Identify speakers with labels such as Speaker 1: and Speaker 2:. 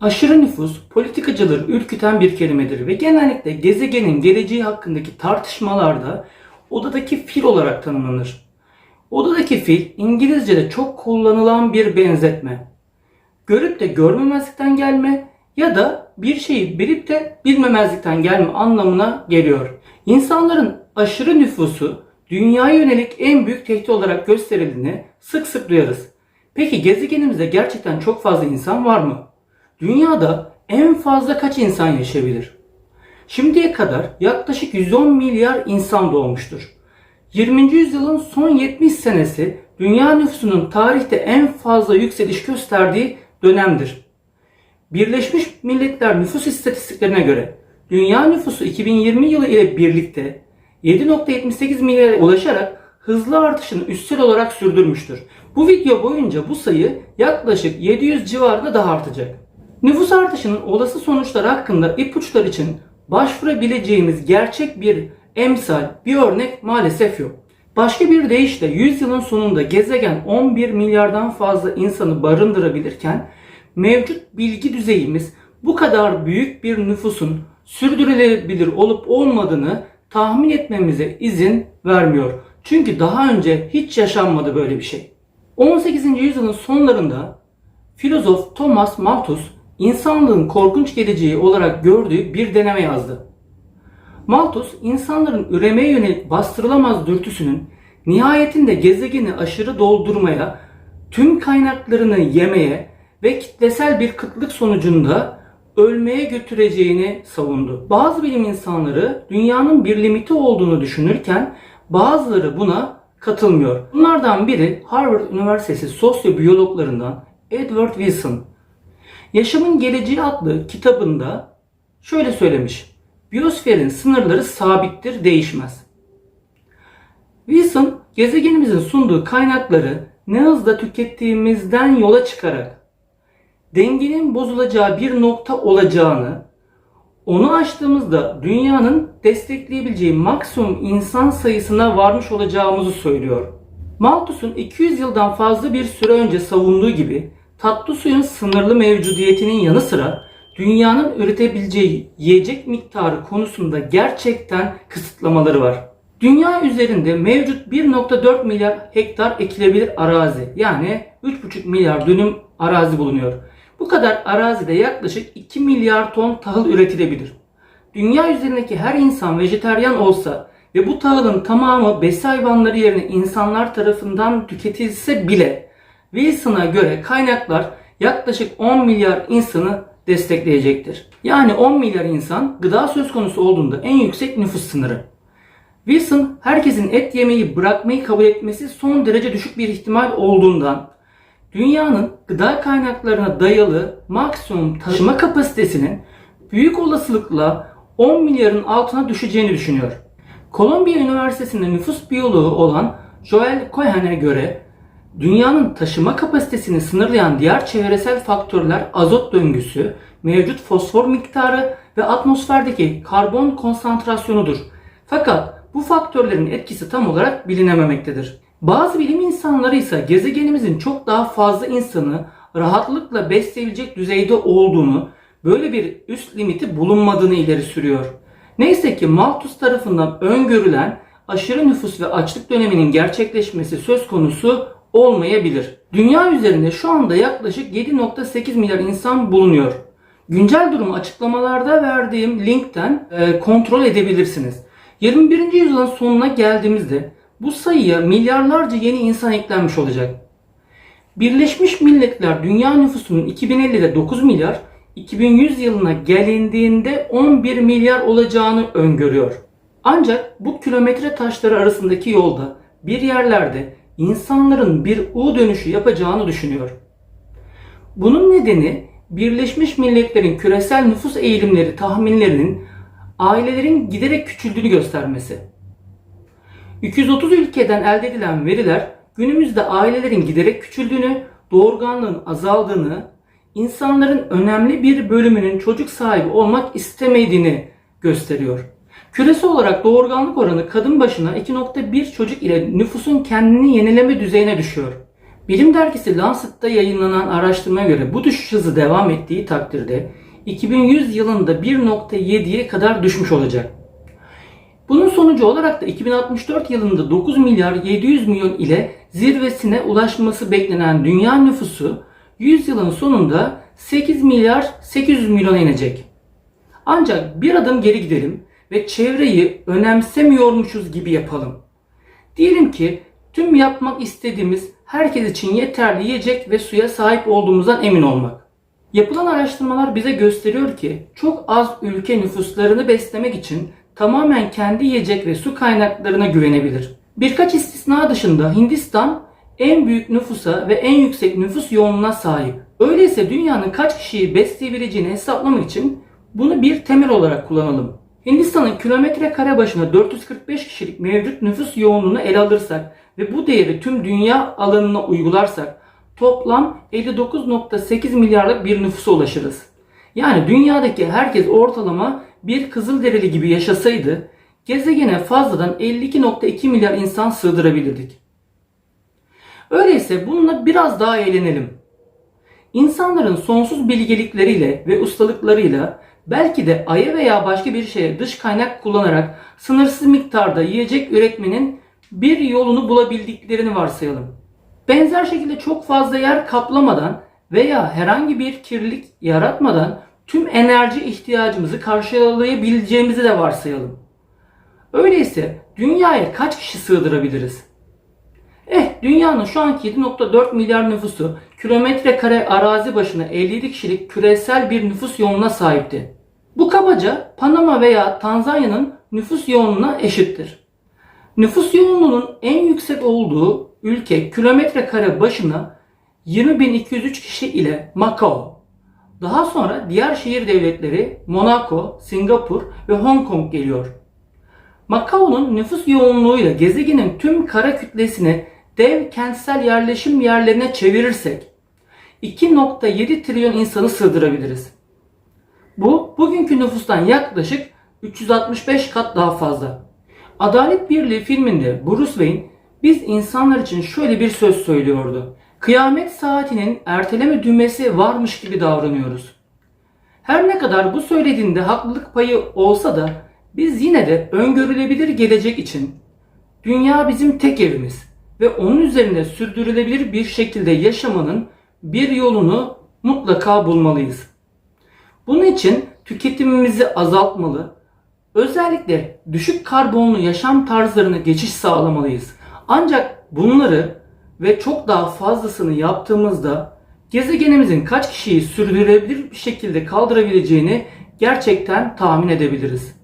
Speaker 1: Aşırı nüfus politikacıları ürküten bir kelimedir ve genellikle gezegenin geleceği hakkındaki tartışmalarda odadaki fil olarak tanımlanır. Odadaki fil İngilizce'de çok kullanılan bir benzetme. Görüp de görmemezlikten gelme ya da bir şeyi bilip de bilmemezlikten gelme anlamına geliyor. İnsanların aşırı nüfusu dünyaya yönelik en büyük tehdit olarak gösterildiğini sık sık duyarız. Peki gezegenimizde gerçekten çok fazla insan var mı? Dünyada en fazla kaç insan yaşayabilir? Şimdiye kadar yaklaşık 110 milyar insan doğmuştur. 20. yüzyılın son 70 senesi dünya nüfusunun tarihte en fazla yükseliş gösterdiği dönemdir. Birleşmiş Milletler nüfus istatistiklerine göre dünya nüfusu 2020 yılı ile birlikte 7.78 milyara ulaşarak hızlı artışını üstel olarak sürdürmüştür. Bu video boyunca bu sayı yaklaşık 700 civarında daha artacak. Nüfus artışının olası sonuçları hakkında ipuçları için başvurabileceğimiz gerçek bir emsal, bir örnek maalesef yok. Başka bir deyişle 100 yılın sonunda gezegen 11 milyardan fazla insanı barındırabilirken mevcut bilgi düzeyimiz bu kadar büyük bir nüfusun sürdürülebilir olup olmadığını tahmin etmemize izin vermiyor. Çünkü daha önce hiç yaşanmadı böyle bir şey. 18. yüzyılın sonlarında filozof Thomas Malthus insanlığın korkunç geleceği olarak gördüğü bir deneme yazdı. Malthus insanların üremeye yönelik bastırılamaz dürtüsünün nihayetinde gezegeni aşırı doldurmaya, tüm kaynaklarını yemeye ve kitlesel bir kıtlık sonucunda ölmeye götüreceğini savundu. Bazı bilim insanları dünyanın bir limiti olduğunu düşünürken bazıları buna katılmıyor. Bunlardan biri Harvard Üniversitesi sosyobiyologlarından Edward Wilson. Yaşamın Geleceği adlı kitabında şöyle söylemiş. Biyosferin sınırları sabittir, değişmez. Wilson, gezegenimizin sunduğu kaynakları ne hızla tükettiğimizden yola çıkarak dengenin bozulacağı bir nokta olacağını, onu aştığımızda dünyanın destekleyebileceği maksimum insan sayısına varmış olacağımızı söylüyor. Malthus'un 200 yıldan fazla bir süre önce savunduğu gibi tatlı suyun sınırlı mevcudiyetinin yanı sıra dünyanın üretebileceği yiyecek miktarı konusunda gerçekten kısıtlamaları var. Dünya üzerinde mevcut 1.4 milyar hektar ekilebilir arazi yani 3.5 milyar dönüm arazi bulunuyor. Bu kadar arazide yaklaşık 2 milyar ton tahıl üretilebilir. Dünya üzerindeki her insan vejeteryan olsa ve bu tahılın tamamı besi hayvanları yerine insanlar tarafından tüketilse bile Wilson'a göre kaynaklar yaklaşık 10 milyar insanı destekleyecektir. Yani 10 milyar insan gıda söz konusu olduğunda en yüksek nüfus sınırı. Wilson herkesin et yemeyi bırakmayı kabul etmesi son derece düşük bir ihtimal olduğundan dünyanın gıda kaynaklarına dayalı maksimum taşıma kapasitesinin büyük olasılıkla 10 milyarın altına düşeceğini düşünüyor. Kolombiya Üniversitesi'nde nüfus biyoloğu olan Joel Cohen'e göre dünyanın taşıma kapasitesini sınırlayan diğer çevresel faktörler azot döngüsü, mevcut fosfor miktarı ve atmosferdeki karbon konsantrasyonudur. Fakat bu faktörlerin etkisi tam olarak bilinememektedir. Bazı bilim insanları ise gezegenimizin çok daha fazla insanı rahatlıkla besleyebilecek düzeyde olduğunu, böyle bir üst limiti bulunmadığını ileri sürüyor. Neyse ki Malthus tarafından öngörülen aşırı nüfus ve açlık döneminin gerçekleşmesi söz konusu olmayabilir. Dünya üzerinde şu anda yaklaşık 7.8 milyar insan bulunuyor. Güncel durumu açıklamalarda verdiğim linkten e, kontrol edebilirsiniz. 21. yüzyılın sonuna geldiğimizde bu sayıya milyarlarca yeni insan eklenmiş olacak. Birleşmiş Milletler dünya nüfusunun 2050'de 9 milyar, 2100 yılına gelindiğinde 11 milyar olacağını öngörüyor. Ancak bu kilometre taşları arasındaki yolda bir yerlerde insanların bir U dönüşü yapacağını düşünüyor. Bunun nedeni Birleşmiş Milletler'in küresel nüfus eğilimleri tahminlerinin ailelerin giderek küçüldüğünü göstermesi. 230 ülkeden elde edilen veriler günümüzde ailelerin giderek küçüldüğünü, doğurganlığın azaldığını, insanların önemli bir bölümünün çocuk sahibi olmak istemediğini gösteriyor. Küresel olarak doğurganlık oranı kadın başına 2.1 çocuk ile nüfusun kendini yenileme düzeyine düşüyor. Bilim dergisi Lancet'ta yayınlanan araştırmaya göre bu düşüş hızı devam ettiği takdirde 2100 yılında 1.7'ye kadar düşmüş olacak. Bunun sonucu olarak da 2064 yılında 9 milyar 700 milyon ile zirvesine ulaşması beklenen dünya nüfusu 100 yılın sonunda 8 milyar 800 milyona inecek. Ancak bir adım geri gidelim ve çevreyi önemsemiyormuşuz gibi yapalım. Diyelim ki tüm yapmak istediğimiz herkes için yeterli yiyecek ve suya sahip olduğumuzdan emin olmak. Yapılan araştırmalar bize gösteriyor ki çok az ülke nüfuslarını beslemek için tamamen kendi yiyecek ve su kaynaklarına güvenebilir. Birkaç istisna dışında Hindistan en büyük nüfusa ve en yüksek nüfus yoğunluğuna sahip. Öyleyse dünyanın kaç kişiyi besleyebileceğini hesaplamak için bunu bir temel olarak kullanalım. Hindistan'ın kilometre kare başına 445 kişilik mevcut nüfus yoğunluğunu ele alırsak ve bu değeri tüm dünya alanına uygularsak toplam 59.8 milyarlık bir nüfusa ulaşırız. Yani dünyadaki herkes ortalama bir Kızılderili gibi yaşasaydı gezegene fazladan 52.2 milyar insan sığdırabilirdik. Öyleyse bununla biraz daha eğlenelim. İnsanların sonsuz bilgelikleriyle ve ustalıklarıyla belki de aya veya başka bir şeye dış kaynak kullanarak sınırsız miktarda yiyecek üretmenin bir yolunu bulabildiklerini varsayalım. Benzer şekilde çok fazla yer kaplamadan veya herhangi bir kirlilik yaratmadan tüm enerji ihtiyacımızı karşılayabileceğimizi de varsayalım. Öyleyse dünyaya kaç kişi sığdırabiliriz? Dünyanın şu anki 7.4 milyar nüfusu kilometre kare arazi başına 57 kişilik küresel bir nüfus yoğunluğuna sahipti. Bu kabaca Panama veya Tanzanya'nın nüfus yoğunluğuna eşittir. Nüfus yoğunluğunun en yüksek olduğu ülke kilometre kare başına 20.203 kişi ile Macao. Daha sonra diğer şehir devletleri Monaco, Singapur ve Hong Kong geliyor. Macao'nun nüfus yoğunluğuyla gezegenin tüm kara kütlesini dev kentsel yerleşim yerlerine çevirirsek 2.7 trilyon insanı sığdırabiliriz. Bu bugünkü nüfustan yaklaşık 365 kat daha fazla. Adalet Birliği filminde Bruce Wayne biz insanlar için şöyle bir söz söylüyordu. Kıyamet saatinin erteleme düğmesi varmış gibi davranıyoruz. Her ne kadar bu söylediğinde haklılık payı olsa da biz yine de öngörülebilir gelecek için dünya bizim tek evimiz ve onun üzerinde sürdürülebilir bir şekilde yaşamanın bir yolunu mutlaka bulmalıyız. Bunun için tüketimimizi azaltmalı, özellikle düşük karbonlu yaşam tarzlarına geçiş sağlamalıyız. Ancak bunları ve çok daha fazlasını yaptığımızda gezegenimizin kaç kişiyi sürdürülebilir bir şekilde kaldırabileceğini gerçekten tahmin edebiliriz.